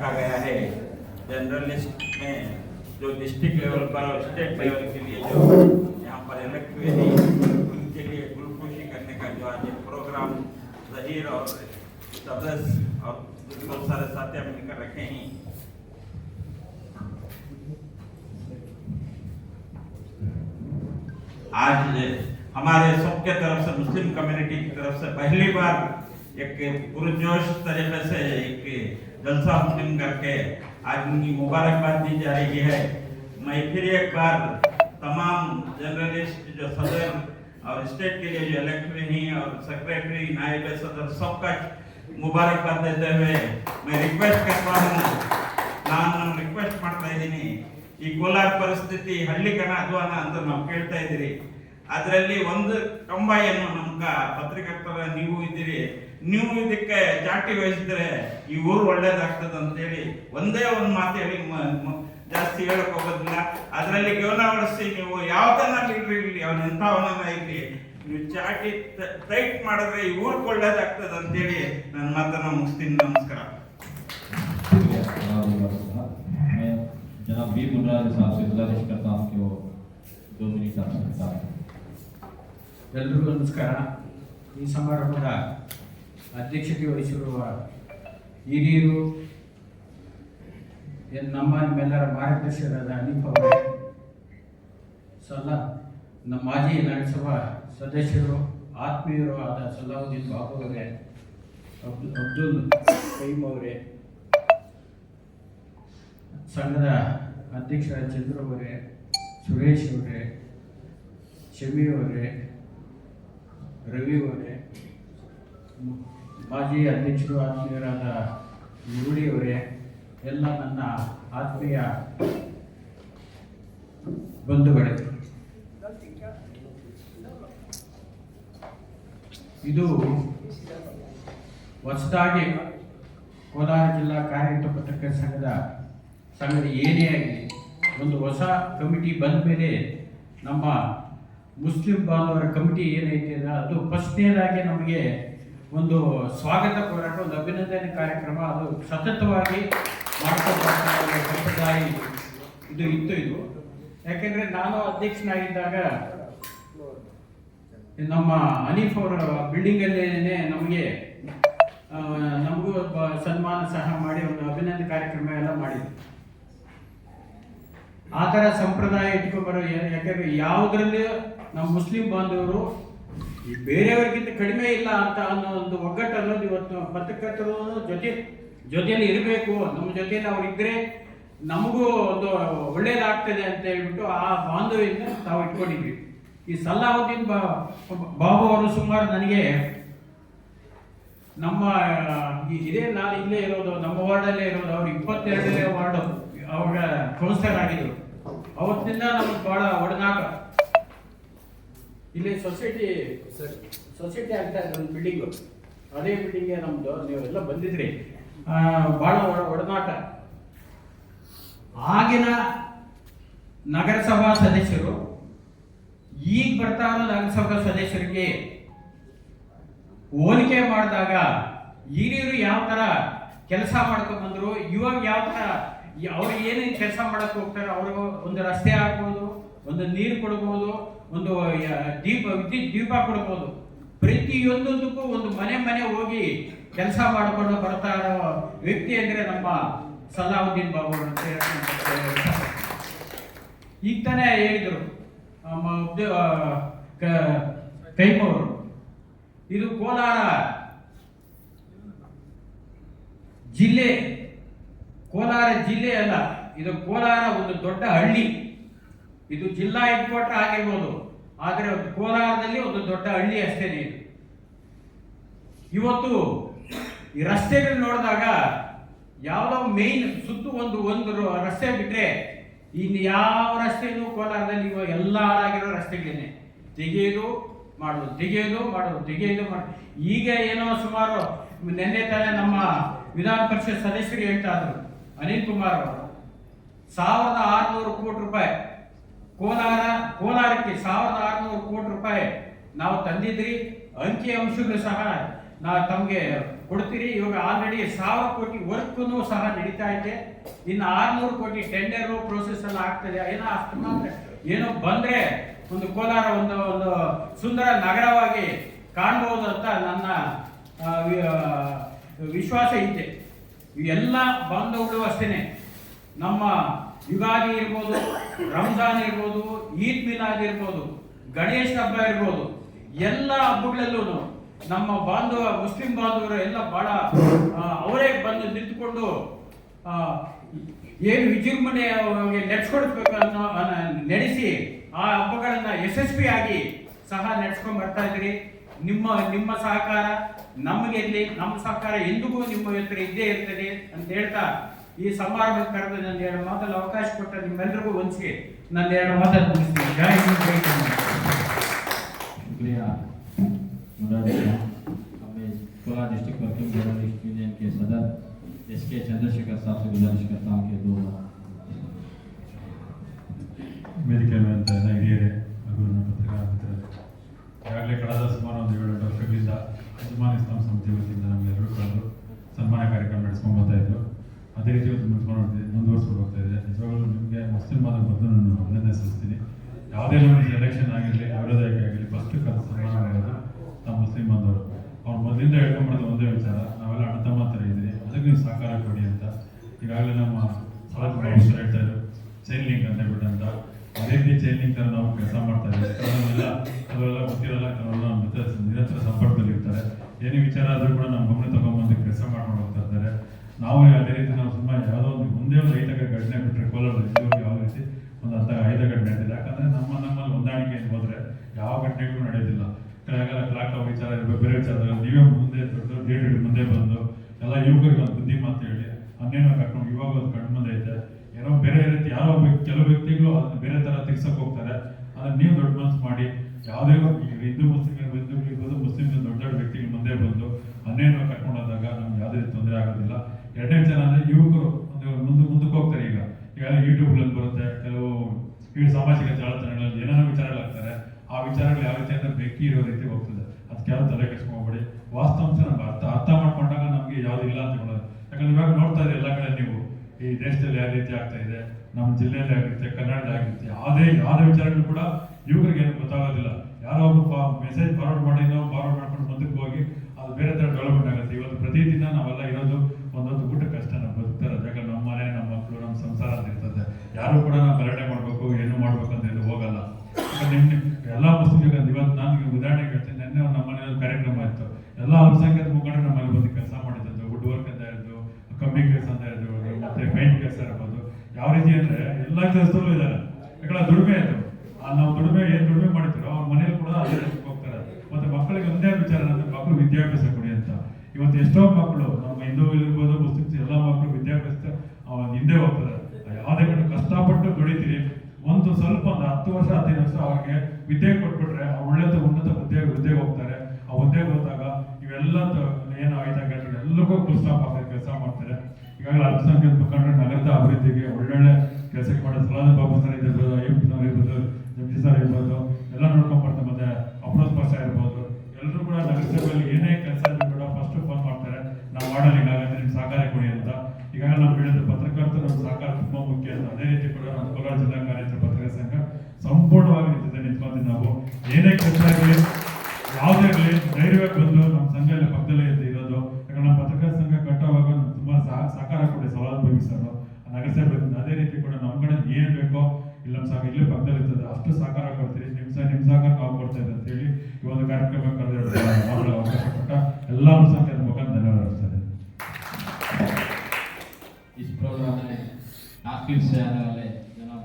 रखा गया है। जनरलिस्ट में जो डिस्ट्रिक्ट लेवल पर और स्टेट लेवल के लिए जो यहाँ पर इलेक्ट हुए हैं, उनके लिए गुलपोशी करने का जो आज प्रोग्राम जहीर और सदस्य और बहुत सारे साथी मिलकर रखे हैं। आज हमारे सबके तरफ़ से, मुस्लिम कम्युनिटी की तरफ़ से पहली बार एक पुरजोश तरीके से एक जलसा मुस्लिम करके आज उनकी मुबारकबाद दी जा रही है मैं फिर एक बार तमाम जर्नलिस्ट जो सदर और स्टेट के लिए जो इलेक्ट हुए हैं और सेक्रेटरी नायब सदर सबका मुबारकबाद देते हुए मैं रिक्वेस्ट करता हूँ ನಾನು ರಿಕ್ವೆಸ್ಟ್ ಮಾಡ್ತಾ ಇದ್ದೀನಿ ಈ ಕೋಲಾರ ಪರಿಸ್ಥಿತಿ ಹಳ್ಳಿಕನ ಅಧ್ವಾನ ಅಂತ ನಾವು ಕೇಳ್ತಾ ಇದ್ದೀರಿ ಅದರಲ್ಲಿ ಒಂದು ಕಂಬಾಯನ್ನು ನಮ್ಗ ಪತ್ರಕರ್ತರ ನೀವು ಇದ್ದೀರಿ ನೀವು ಇದಕ್ಕೆ ಚಾಟಿ ವಹಿಸಿದ್ರೆ ಈ ಊರು ಒಳ್ಳೇದಾಗ್ತದೆ ಅಂತೇಳಿ ಒಂದೇ ಒಂದು ಮಾತು ಹೇಳಿ ಮ- ಮ- ಜಾಸ್ತಿ ಹೇಳಕ್ ಹೋಗೋದಿಲ್ಲ ಅದರಲ್ಲಿ ಗಮನ ವಹಿಸಿ ನೀವು ಯಾವ್ದನ್ನ ಲೀಡ್ರ್ ಇರ್ಲಿ ಅವನ ಎಂಥವನ್ನ ಇರ್ಲಿ ನೀವು ಚಾಟಿ ಟೈಟ್ ಮಾಡಿದ್ರೆ ಈ ಊರಿಗೆ ಒಳ್ಳೇದಾಗ್ತದೆ ಅಂತೇಳಿ ನನ್ನ ಮಾತನ್ನ ಮುಗಿಸ್ತೀನಿ ನಮಸ್ಕಾರ मैं जनाब बी मुनराज साहब से गुजारिश करता हूँ कि वो दो मिनट आपसे बताएं ಎಲ್ರಿಗೂ ನಮಸ್ಕಾರ ಈ ಸಮಾರಂಭದ ಅಧ್ಯಕ್ಷತೆ ವಹಿಸಿರುವ ಹಿರಿಯರು ನಮ್ಮ ನಿಮ್ಮೆಲ್ಲರ ಮಾರ್ಗದರ್ಶಕರಾದ ಅನೀಫ್ ಅವರೇ ಸಲ ನಮ್ಮ ಮಾಜಿ ನಗರಸಭಾ ಸದಸ್ಯರು, ಆತ್ಮೀಯರು ಆದ ಸಲಾವುದ್ದೀನ್ ಬಾಬು ಅವರೇ, ಅಬ್ದು, ಅಬ್ದುಲ್ ಕೈಮ್ ಅವರೇ, ಸಂಘದ ಅಧ್ಯಕ್ಷರಾದ ಚಂದ್ರ ಅವರೇ, ಸುರೇಶ್ ಅವರೇ ಶಮಿ ಅವರೇ, ರವಿ ಅವರೇ ಮಾಜಿ ಅಧ್ಯಕ್ಷರು ಆತ್ಮೀಯರಾದ ಮುರುಳಿಯವರೇ ಎಲ್ಲ ನನ್ನ ಆತ್ಮೀಯ ಬಂಧುಗಳೇ. ಇದು ಹೊಸದಾಗಿ ಕೋಲಾರ ಜಿಲ್ಲಾ ಕಾರ್ಯನಿರತ ಪತ್ರಕರ್ತ ಸಂಘದ ಸಂಘದ ಏನೇ ಆಗಲಿ ಒಂದು ಹೊಸ ಕಮಿಟಿ ಬಂದ ಮೇಲೆ ನಮ್ಮ ಮುಸ್ಲಿಂ ಬಾಂಧವರ ಕಮಿಟಿ ಏನೈತೆ ಅದು ಫಸ್ಟ್ನೇದಾಗಿ ನಮಗೆ ಒಂದು ಸ್ವಾಗತ ಹೋರಾಟ ಒಂದು ಅಭಿನಂದನೆ ಕಾರ್ಯಕ್ರಮ. ಅದು ಸತತವಾಗಿ ಬರ್ತಾ ಸಂಪ್ರದಾಯ ಇದು. ಇತ್ತು ಇದು. ಯಾಕೆಂದ್ರೆ ನಾನು ಅಧ್ಯಕ್ಷನಾಗಿದ್ದಾಗ ನಮ್ಮ ಹನೀಫ್ ಅವರ ಬಿಲ್ಡಿಂಗ್ ಅಲ್ಲೇನೆ ನಮಗೆ ನಮಗೂ ಸನ್ಮಾನ ಸಹ ಮಾಡಿ ಒಂದು ಅಭಿನಂದನೆ ಕಾರ್ಯಕ್ರಮ ಎಲ್ಲ ಮಾಡಿದ್ವಿ ಆ ಥರ ಸಂಪ್ರದಾಯ ಇಟ್ಕೊಂಡ್ಬರೋ ಯಾಕೆಂದ್ರೆ ಯಾಕಂದ್ರೆ ಯಾವುದ್ರಲ್ಲಿ ನಮ್ಮ ಮುಸ್ಲಿಂ ಬಾಂಧವರು ಈ ಬೇರೆಯವರಿಗಿಂತ ಕಡಿಮೆ ಇಲ್ಲ ಅಂತ ಅನ್ನೋ ಒಂದು ಒಗ್ಗಟ್ಟು ಅನ್ನೋದು ಇವತ್ತು ಪತ್ರಕರ್ತರು ಜೊತೆ, ಜೊತೆಯಲ್ಲಿ ಇರಬೇಕು, ನಮ್ಮ ಜೊತೆಯಲ್ಲಿ ಅವ್ರು ಇದ್ರೆ ನಮಗೂ ಒಂದು ಒಳ್ಳೇದಾಗ್ತದೆ ಅಂತ ಹೇಳ್ಬಿಟ್ಟು ಆ ಬಾಂಧವ್ಯದಿಂದ ತಾವು ಇಟ್ಕೊಂಡಿದ್ವಿ. ಈ ಸಲ್ಲಾಹುದ್ದೀನ್ ಬಾಬು ಅವರು ಸುಮಾರು ನನಗೆ ನಮ್ಮ, ಈ ಇದೇ ನಾನು ಇಲ್ಲೇ ಇರೋದು, ನಮ್ಮ ವಾರ್ಡಲ್ಲೇ ಇರೋದು, ಅವ್ರು ಇಪ್ಪತ್ತೆರಡನೇ ವಾರ್ಡ್ ಅವರ ಕೌನ್ಸಿಲರ್ ಆಗಿದ್ರು. ಅವತ್ತಿನಿಂದ ನಮ್ಗೆ ಬಹಳ ಒಡನಾಟ. ಇಲ್ಲಿ ಸೊಸೈಟಿ ಸೊಸೈಟಿ ಆಗ್ತಾ ಇದೆ ಒಂದು ಬಿಲ್ಡಿಂಗು ಅದೇ ಬಿಲ್ಡಿಂಗ್ ನಮ್ದು, ನೀವೆಲ್ಲ ಬಂದಿದ್ರಿ. ಒಡ- ಒಡನಾಟ. ಆಗಿನ ನಗರಸಭಾ ಸದಸ್ಯರು, ಈಗ ಬರ್ತಾ ಇರೋ ನಗರಸಭಾ ಸದಸ್ಯರಿಗೆ ಹೋಲಿಕೆ ಮಾಡಿದಾಗ ಹಿರಿಯರು ಯಾವ ತರ ಕೆಲಸ ಮಾಡ್ಕೊಂಡು ಬಂದ್ರು, ಇವಾಗ ಯಾವ ಅವ್ರಿಗೆ ಅವ್ರು ಏನೇನು ಕೆಲಸ ಮಾಡಕ್ ಹೋಗ್ತಾರೆ ಅವರು ಒಂದು ರಸ್ತೆ ಹಾಕ್ಬೋದು ಒಂದು ನೀರು ಕೊಡ್ಬೋದು ಒಂದು ದೀಪ, ವಿದ್ಯುತ್ ದೀಪ ಕೊಡ್ಬೋದು. ಪ್ರತಿಯೊಂದಕ್ಕೂ ಒಂದು ಮನೆ ಮನೆ ಹೋಗಿ ಕೆಲಸ ಮಾಡಿಕೊಂಡು ಬರ್ತಾ ಇರೋ ವ್ಯಕ್ತಿ ಅಂದರೆ ನಮ್ಮ ಸಲಾವುದ್ದೀನ್ ಬಾಬು ಅಂತ. ಈಗ ತಾನೇ ಹೇಳಿದರು ಕೈಮವರು ಇದು ಕೋಲಾರ ಜಿಲ್ಲೆ ಕೋಲಾರ ಜಿಲ್ಲೆ ಅಲ್ಲ, ಇದು ಕೋಲಾರ ಒಂದು ದೊಡ್ಡ ಹಳ್ಳಿ. ಇದು ಜಿಲ್ಲಾ ಹೆಡ್ ಕ್ವಾರ್ಟರ್ ಆಗಿರ್ಬೋದು. ಆದರೆ ಕೋಲಾರದಲ್ಲಿ ಒಂದು ದೊಡ್ಡ ಹಳ್ಳಿ ಅಷ್ಟೇನೆ ಇದು. ಇವತ್ತು ಈ ರಸ್ತೆಗಳು ನೋಡಿದಾಗ ಯಾವುದೋ ಮೇನ್ ಸುತ್ತು ಒಂದು ಒಂದು ರಸ್ತೆ ಬಿಟ್ಟರೆ ಇನ್ನು ಯಾವ ರಸ್ತೆನೂ ಕೋಲಾರದಲ್ಲಿ ಇವಾಗ ಎಲ್ಲ ಹಾಳಾಗಿರೋ ರಸ್ತೆಗಳೇನೆ. ತೆಗೆಯೋದು ಮಾಡೋದು ತೆಗೆಯೋದು ಮಾಡೋದು ತೆಗೆಯೋದು ಮಾಡೋದು. ಈಗ ಏನೋ ಸುಮಾರು ನಿನ್ನೆ ತಾನೇ ನಮ್ಮ ವಿಧಾನ ಪರಿಷತ್ ಸದಸ್ಯರು ಹೇಳ್ತಾ ಇದ್ರು, ಅನಿಲ್ ಕುಮಾರ್ ಅವರು, ಸಾವಿರದ ಆರುನೂರು ಕೋಟಿ ರೂಪಾಯಿ ಕೋಲಾರ, ಕೋಲಾರಕ್ಕೆ ಸಾವಿರದ ಆರುನೂರು ಕೋಟಿ ರೂಪಾಯಿ ನಾವು ತಂದಿದ್ರಿ. ಅಂಕಿ ಅಂಶಗಳು ಸಹ ನಾ ತಮಗೆ ಕೊಡ್ತೀರಿ. ಇವಾಗ ಆಲ್ರೆಡಿ ಸಾವಿರ ಕೋಟಿ ವರ್ಕ್ನು ಸಹ ನಡೀತಾ ಇದೆ. ಇನ್ನು ಆರುನೂರು ಕೋಟಿ ಟೆಂಡರು ಪ್ರೋಸೆಸ್ ಎಲ್ಲ ಆಗ್ತದೆ. ಏನೋ ಅಷ್ಟು ಏನೋ ಬಂದ್ರೆ ಒಂದು ಕೋಲಾರ ಒಂದು ಒಂದು ಸುಂದರ ನಗರವಾಗಿ ಕಾಣಬಹುದು ಅಂತ ನನ್ನ ವಿಶ್ವಾಸ ಇದೆ. ಎಲ್ಲ ಬಂದವುಗಳು ಅಷ್ಟೇನೆ. ನಮ್ಮ ಯುಗಾದಿ ಇರ್ಬೋದು, ರಂಜಾನ್ ಇರ್ಬೋದು, ಈದ್ ಮಿಲಾದ್ ಇರ್ಬೋದು, ಗಣೇಶ ಹಬ್ಬ ಇರ್ಬೋದು, ಎಲ್ಲ ಹಬ್ಬಗಳಲ್ಲೂ ನಮ್ಮ ಬಾಂಧವ, ಮುಸ್ಲಿಂ ಬಾಂಧವರು ಎಲ್ಲ ಬಹಳ ಅವರೇ ಬಂದು ನಿಂತುಕೊಂಡು ಏನು ವಿಜೃಂಭಣೆ ನಡೆಸ್ಕೊಡ್ಬೇಕು ಅನ್ನೋ ನಡೆಸಿ ಆ ಹಬ್ಬಗಳನ್ನ ಯಶಸ್ವಿಯಾಗಿ ಸಹ ನಡೆಸ್ಕೊಂಡು ಬರ್ತಾ ಇದ್ರಿ ನಿಮ್ಮ ನಿಮ್ಮ ಸಹಕಾರ ನಮಗೆ ಇರಲಿ, ನಮ್ಮ ಸಹಕಾರ ಎಂದಿಗೂ ನಿಮ್ಮ ಹತ್ರ ಇದ್ದೇ ಇರ್ತದೆ ಅಂತ ಹೇಳ್ತಾ ಈ ಸಮಾರಂಭಕ್ಕೆ ಕರೆದು ನನ್ನ ಎರಡು ಮಾತಲ್ಲಿ ಅವಕಾಶ ಕೊಟ್ಟ ನಿಮ್ಮೆಲ್ಲರಿಗೂ ಹೊಂದಿಸಿ ನನ್ನ ಎರಡು ಮಾತನ್ನು ಮುಗಿಸ್ತೀನಿ ಜೈ ಹಿಂದ್, ಜೈ ಕರ್ನಾಟಕ. शुक्रिया मुराद साहब हमें Kola district working journalist union के सदर एस के चंद्रशेखर साहब से गुजारिश करता हूँ कि दो ವೇದಿಕೆ ನಿಮಗೆ ಮುಸ್ಲಿಂ ಆದ ಬಂದು ನಾನು ಅಭಿನಂದನೆ ಸಲ್ಲಿಸ್ತೀನಿ ಯಾವುದೇ ಒಂದು ಎಲೆಕ್ಷನ್ ಆಗಿರಲಿ ಯಾವುದೇ ಆಗಿರಲಿ ಫಸ್ಟ್ ಸನ್ಮಾನ ಮಾಡೋದು ನಮ್ಮ ಮುಸ್ಲಿಂ ಬಾಂಧವರು ಅವ್ರು ಮೊದಲಿಂದ ಹೇಳ್ಕೊಂಬರೋದು ಒಂದೇ ವಿಚಾರ. ನಾವೆಲ್ಲ ಅಣ್ಣ ತಮ್ಮ ಥರ ಇದ್ದೀರಿ ಅದಕ್ಕೆ ನೀವು ಸಹಕಾರ ಕೊಡಿ ಅಂತ. ಈಗಾಗಲೇ ನಮ್ಮ ಸಲತ್ ಬಾಬು ಹೇಳ್ತಾರೆ ಚೈನ್ ಲಿಂಕ್ ಅಂತ ಬಿಟ್ಟಂತ ಅದೇ ರೀತಿ ಚೈನ್ ಲಿಂಕ್ ಅಂತ ನಾವು ಕೆಲಸ ಮಾಡ್ತಾ ಇದ್ದೀವಿ. ಕೆಲವೆಲ್ಲ ಗೊತ್ತಿರಲ್ಲ ಕೆಲವೆಲ್ಲ ನಮ್ಮ ನಿರಂತರ ಸಂಪರ್ಕದಲ್ಲಿ ಇರ್ತಾರೆ. ಏನೇ ವಿಚಾರ ಆದರೂ ಕೂಡ ನಮ್ಮ ಗಮನ ತಗೊಂಬಂದು ಕೆಲಸ ಮಾಡ್ಕೊಂಡು ಹೋಗ್ತಾ ಇರ್ತಾರೆ ನಾವು ಅದೇ ರೀತಿ ನಾವು ಸುಮ್ಮನೆ ಯಾವುದೋ ಒಂದು, ಒಂದೇ ಒಂದು ರೈತಕ್ಕೆ ಘಟನೆ ಬಿಟ್ಟರೆ ಕೋಲಾರದಲ್ಲಿ ಇದುವರೆಗೂ ಯಾವ ರೀತಿ ಒಂದು ಅಂತ ಐದ ಘಟನೆ ನಡೆದಿಲ್ಲ ಯಾಕಂದ್ರೆ ನಮ್ಮ ನಮ್ಮಲ್ಲಿ ಹೊಂದಾಣಿಕೆ ಹೋದ್ರೆ ಘಟನೆಗಳು ನಡೆಯೋದಿಲ್ಲ ಟ್ರ್ಯಾಕ್ ಕ್ಲಾಕ್ ವಿಚಾರ ಇರಬೇಕು, ಬೇರೆ ವಿಚಾರ ನೀವೇ ಮುಂದೆ ದೊಡ್ಡ ಇಟ್ಟು ಮುಂದೆ ಬಂದು, ಎಲ್ಲ ಯುವಕರಿಗೆ ಒಂದು ಬುದ್ಧಿ ಮಾತು ಹೇಳಿ, ಅನ್ನೇನೋ ಕರ್ಕೊಂಡು, ಇವಾಗ ಒಂದು ಕಣ್ಣು ಮುಂದೆ ಐತೆ. ಏನೋ ಬೇರೆ ರೀತಿ ಯಾರೋ ಕೆಲವು ವ್ಯಕ್ತಿಗಳು ಅದನ್ನ ಬೇರೆ ತರ ತಿರ್ಸಕ್ಕೆ ಹೋಗ್ತಾರೆ. ಅದನ್ನ ನೀವು ದೊಡ್ಡ ಮನಸ್ಸು ಮಾಡಿ, ಯಾವುದೇ ಹಿಂದೂ ಮುಸ್ಲಿಂ, ಹಿಂದೂಗಳು ಇರ್ಬೋದು, ಮುಸ್ಲಿಂ ದೊಡ್ಡ ದೊಡ್ಡ ವ್ಯಕ್ತಿಗಳು ಮುಂದೆ ಬಂದು, ಅನ್ನೇನೋ ಕರ್ಕೊಂಡು ಹೋದಾಗ ನಮ್ಗೆ ಯಾವುದೇ ರೀತಿ ತೊಂದರೆ ಆಗೋದಿಲ್ಲ. ಎರಡನೇ ವಿಚಾರ ಅಂದರೆ ಯುವಕರು ಒಂದು ಮುಂದೆ, ಮುಂದಕ್ಕೆ ಹೋಗ್ತಾರೆ ಈಗ. ಈಗ ಯೂಟ್ಯೂಬ್ಗಳಲ್ಲಿ ಬರುತ್ತೆ, ಕೆಲವು ಈ ಸಾಮಾಜಿಕ ಜಾಲತಾಣಗಳಲ್ಲಿ ಏನೇನೋ ವಿಚಾರಗಳಾಗ್ತಾರೆ ಆ ವಿಚಾರಗಳು ಯಾವ ರೀತಿ ಅಂದ್ರೆ ಬೆಂಕಿ ಇರೋ ರೀತಿ ಹೋಗ್ತದೆ. ಅದಕ್ಕೆ ಯಾವ್ದು ತಲೆ ಕೆಡ್ಸ್ಕೊಂಡ್ಬೇಡಿ ವಾಸ್ತವಾಂಶ ನಮ್ಗೆ ಅರ್ಥ ಅರ್ಥ ಮಾಡ್ಕೊಂಡಾಗ ನಮಗೆ ಯಾವ್ದು ಇಲ್ಲ ಅಂತ ಹೇಳೋದು. ಯಾಕಂದ್ರೆ ಇವಾಗ ನೋಡ್ತಾ ಇದ್ದೀರಿ ಎಲ್ಲ ಕಡೆ ನೀವು, ಈ ದೇಶದಲ್ಲಿ ಯಾವ ರೀತಿ ಆಗ್ತಾ ಇದೆ, ನಮ್ಮ ಜಿಲ್ಲೆಯಲ್ಲಿ ಆಗಿರುತ್ತೆ, ಕನ್ನಡದಲ್ಲಿ ಆಗಿರುತ್ತೆ, ಯಾವುದೇ ಯಾವುದೇ ವಿಚಾರಗಳು ಕೂಡ ಯುವಕರಿಗೆ ಏನು ಗೊತ್ತಾಗೋದಿಲ್ಲ. ಯಾರೋ ಒಬ್ಬ ಮೆಸೇಜ್ ಫಾರ್ವರ್ಡ್ ಮಾಡಿ ನಾವು ಫಾರ್ವರ್ಡ್ ಮಾಡ್ಕೊಂಡು ಮುಂದಕ್ಕೆ ಹೋಗಿ, ಅದು ಬೇರೆ ತರ ಡೆವಲಪ್ಮೆಂಟ್ ಆಗುತ್ತೆ. ಇವತ್ತು ಪ್ರತಿದಿನ ನಾವೆಲ್ಲ ಇರೋದು ಒಂದೊಂದು ಊಟ ಕಷ್ಟ ಬದುಕ್ತಾ ಇರೋದು ಯಾಕಂದ್ರೆ ನಮ್ಮ ಮನೆ, ನಮ್ಮ ಮಕ್ಕಳು, ನಮ್ಮ ಸಂಸಾರ ಅಂತ ಇರ್ತದೆ. ಯಾರು ಕೂಡ ನಾವು ಗಲಾಟೆ ಮಾಡಬೇಕು, ಏನು ಮಾಡ್ಬೇಕು ಅಂತ ಏನು ಹೋಗಲ್ಲ. ಯಾಕಂದ್ರೆ ನಿಮ್ ನಿಮ್ ಎಲ್ಲ ಮುಸ್ಲಿಂ ಇವತ್ತು ನಾನು ನಿಮ್ಗೆ ಉದಾಹರಣೆ ಹೇಳ್ತೀನಿ ನಿನ್ನೆ ಒಂದು ನಮ್ಮ ಮನೇಲಿ ಒಂದು ಕಾರ್ಯಕ್ರಮ ಇತ್ತು ಎಲ್ಲ ಅಲ್ಪಸಂಖ್ಯಾತ ಮುಖಂಡರು ನಮ್ಮಲ್ಲಿ ಬಂದು ಕೆಲಸ ಮಾಡಿದ್ದು ವುಡ್ ವರ್ಕ್ ಅಂತ ಇರೋದು ಕಮ್ಮಿ ಕೆಲಸ ಅಂತ ಇರೋದು ಮತ್ತೆ ಪೇಂಟ್ ಕೆಲಸ ಇರ್ಬೋದು ಯಾವ ರೀತಿ ಅಂದ್ರೆ ಎಲ್ಲ ಕೆಲಸದಲ್ಲೂ ಇದ್ದಾರೆ ಯಾಕಂದ್ರೆ ದುಡಿಮೆ ಅದು. ನಾವು ದುಡಿಮೆ ಏನು ದುಡಿಮೆ ಮಾಡ್ತೀರೋ ಅವ್ರ ಮನೇಲಿ ಕೂಡ ಅದೇ ಹೋಗ್ತಾರೆ. ಮತ್ತೆ ಮಕ್ಕಳಿಗೆ ಒಂದೇ ವಿಚಾರ ಅಂದ್ರೆ ಮಕ್ಕಳು ವಿದ್ಯಾಭ್ಯಾಸ ಕೊಡಿ ಅಂತ. ಇವತ್ತು ಎಷ್ಟೋ ಮಕ್ಕಳು, ನಮ್ಮ ಹಿಂದೂ ಇರ್ಬೋದು ಮುಸ್ಲಿಮ್ಸ್ ಎಲ್ಲ ಮಕ್ಕಳು ವಿದ್ಯಾಭ್ಯಾಸ ಹಿಂದೆ ಹೋಗ್ತಾರೆ. ಯಾವುದೇ ಕಡೆ ಕಷ್ಟಪಟ್ಟು ದುಡಿತೀರಿ. ಒಂದು ಸ್ವಲ್ಪ ಒಂದು ಹತ್ತು ವರ್ಷ, ಹದಿನೈದು ವರ್ಷ ಅವ್ರಿಗೆ ವಿದ್ಯೆ ಕೊಟ್ಬಿಟ್ರೆ ಒಳ್ಳೆ ಉನ್ನತ ಹುದ್ದೆ ಹುದ್ದೆಗೆ ಹೋಗ್ತಾರೆ. ಆ ಹುದ್ದೆಗೆ ಹೋದಾಗ ಇವೆಲ್ಲ ಏನು ಆಯ್ತಾಗ ಎಲ್ಲರಿಗೂ ಆಗೋ ಕೆಲಸ ಮಾಡ್ತಾರೆ. ಈಗಾಗಲೇ ಅಲ್ಪಸಂಖ್ಯಾತ ಮುಖಂಡರು ನಗರದ ಅಭಿವೃದ್ಧಿಗೆ ಒಳ್ಳೊಳ್ಳೆ ಕೆಲಸ ಮಾಡೋ ಸಲಾದ ಬಾಬು ಸರ್ ಇರ್ಬೋದು, ಅಯ್ಯಪ್ಪ ಸರ್ ಇರ್ಬೋದು ಜಗದೀಶ್ ಸರ್ ಇರ್ಬೋದು, ಎಲ್ಲ ನೋಡ್ಕೊಂಡ್ ಬರ್ತಾರೆ ಮತ್ತೆ ಅಪ್ರೋಚ್ ಪಾಷ ಇರ್ಬೋದು. ಎಲ್ಲರೂ ಕೂಡ ನಗರಸಭೆಯಲ್ಲಿ ಏನೇ ಕೆಲಸ ಇದ್ರು ಕೂಡ ಫಸ್ಟ್ ಫೋನ್ ಮಾಡ್ತಾರೆ. ನಾವು ಮಾಡಲ್ಲ, ಈಗಾಗಲೇ ನಿಮ್ಗೆ ಸಹಕಾರ ಕೊಡಿ ಅಂತ. ಈಗಾಗಲೇ ನಾವು ಹೇಳಿದ ಪತ್ರಕರ್ತರು ನಮ್ಮ ಸಹಕಾರ ತುಂಬ ಮುಖ್ಯ ಅಂತ. ಅದೇ ರೀತಿ ಕೂಡ ನಮ್ಮ ಕೋಲಾರ ಜಿಲ್ಲಾ ಕಾರ್ಯದರ್ಶಿ ಪತ್ರಿಕಾ ಸಂಘ ಸಂಪೂರ್ಣವಾಗಿ ನಿಂತಿದೆ ನಿಂತ್ಕೊಂಡು ನಾವು. ಏನೇ ಕೆಲಸ ಆಗಲಿ, ಯಾವುದೇ ಆಗಲಿ, ಧೈರ್ಯವಾಗಿ ಬಂದು ನಮ್ಮ ಸಂಘ ಪಕ್ಕದಲ್ಲೇ ಇರೋದು. ಯಾಕಂದ್ರೆ ನಮ್ಮ ಪತ್ರಿಕಾ ಸಂಘ ಕಟ್ಟೋವಾಗ ತುಂಬಾ ಸಹ, ಸಹಕಾರ ಕೊಡಿ ಸವಾಲು ಭವಿಸರು ನಗರಸಭೆ ಅದೇ ರೀತಿ ಕೂಡ ನಮ್ಮ ಕಡೆ ಏನ್ ಬೇಕೋ ಇಲ್ಲ ನಮ್ಮ ಸಹ ಇಲ್ಲೇ ಪಕ್ಕದಲ್ಲಿ ಇರ್ತದೆ ಅಷ್ಟು ಸಹಕಾರ ಕೊಡ್ತೀರಿ ನಿಮ್ ಸಹ ನಿಮ್ ಸಹಕಾರ ನಾವು ಕೊಡ್ತಾ ಇದ್ದೀವಿ ಅಂತ ಹೇಳಿ ಈ ಒಂದು ಕಾರ್ಯಕ್ರಮ ಕರೆದಿರೋ ಅವಕಾಶ ಕೊಟ್ಟ ಎಲ್ಲ ಸಂಖ್ಯೆಯ ಮುಖಾಂತರ ಧನ್ಯವಾದ ಅರ್ಪಿಸ್ತೇನೆ इस प्रोग्राम में काफिल से आने वाले जनाब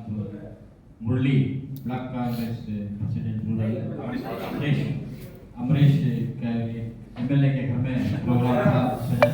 Murli block Congress president rural Amrish Amrish के एमएलए के घर में प्रोग्राम था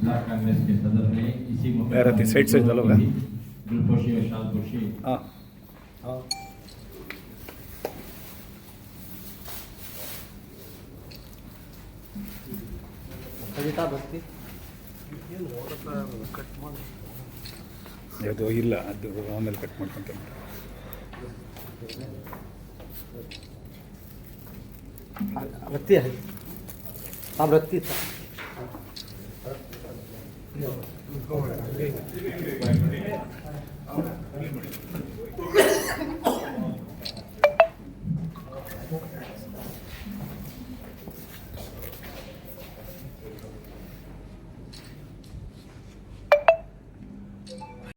ब्लॉक कांग्रेस के सदर ने इसी मौके यार, पर अति साइड से चलो, भी दिलपोशी और शालपोशी ಹಾಂ ಅದು ಇಲ್ಲ ಅದು ಆಮೇಲೆ ಕಟ್ ಮಾಡ್ಕೊಂತೀನಿ रत्ती आहे आप रत्ती Ahora,